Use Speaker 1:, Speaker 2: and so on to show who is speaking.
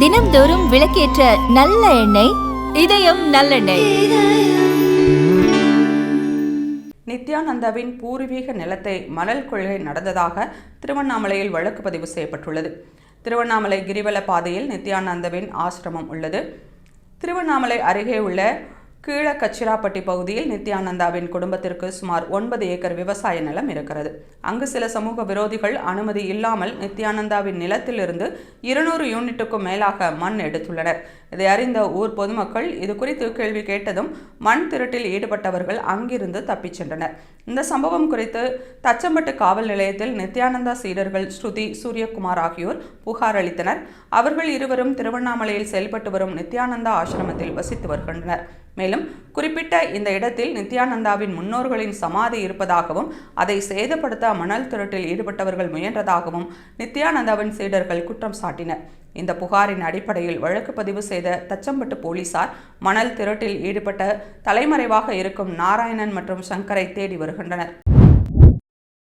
Speaker 1: தினம்தோறும் விளக்கேற்ற நல்ல எண்ணெய் இதயம் நல்லெண்ணெய்.
Speaker 2: நித்யானந்தாவின் பூர்வீக நிலத்தை மணல் கொள்கை நடந்ததாக திருவண்ணாமலையில் வழக்கு பதிவு செய்யப்பட்டுள்ளது. திருவண்ணாமலை கிரிவல பாதையில் நித்யானந்தாவின் ஆசிரமம் உள்ளது. திருவண்ணாமலை அருகே உள்ள கீழ கச்சிராப்பட்டி பகுதியில் நித்யானந்தாவின் குடும்பத்திற்கு சுமார் ஒன்பது ஏக்கர் விவசாய நிலம் இருக்கிறது. அங்கு சில சமூக விரோதிகள் அனுமதி இல்லாமல் நித்யானந்தாவின் நிலத்திலிருந்து இருநூறு யூனிட்டுக்கும் மேலாக மண் எடுத்துள்ளனர். இதை அறிந்த ஊர் பொதுமக்கள் இது குறித்து கேள்வி கேட்டதும் மண் திருட்டில் ஈடுபட்டவர்கள் அங்கிருந்து தப்பிச் சென்றனர். இந்த சம்பவம் குறித்து தச்சம்பட்டு காவல் நிலையத்தில் நித்யானந்தா சீடர்கள் ஸ்ருதி சூரியகுமார் ஆகியோர் புகார் அளித்தனர். அவர்கள் இருவரும் திருவண்ணாமலையில் செயல்பட்டு வரும் நித்யானந்தா ஆசிரமத்தில் வசித்து வருகின்றனர். மேலும் குறிப்பிட்ட இந்த இடத்தில் நித்யானந்தாவின் முன்னோர்களின் சமாதி இருப்பதாகவும் அதை சேதப்படுத்த மணல் திருட்டில் ஈடுபட்டவர்கள் முயன்றதாகவும் நித்யானந்தாவின் சீடர்கள் குற்றம் சாட்டினர். இந்த புகாரின் அடிப்படையில் வழக்கு பதிவு செய்த தச்சம்பட்டு போலீசார் மணல் திருட்டில் ஈடுபட்ட தலைமறைவாக இருக்கும் நாராயணன் மற்றும் சங்கரை தேடி வருகின்றனர்.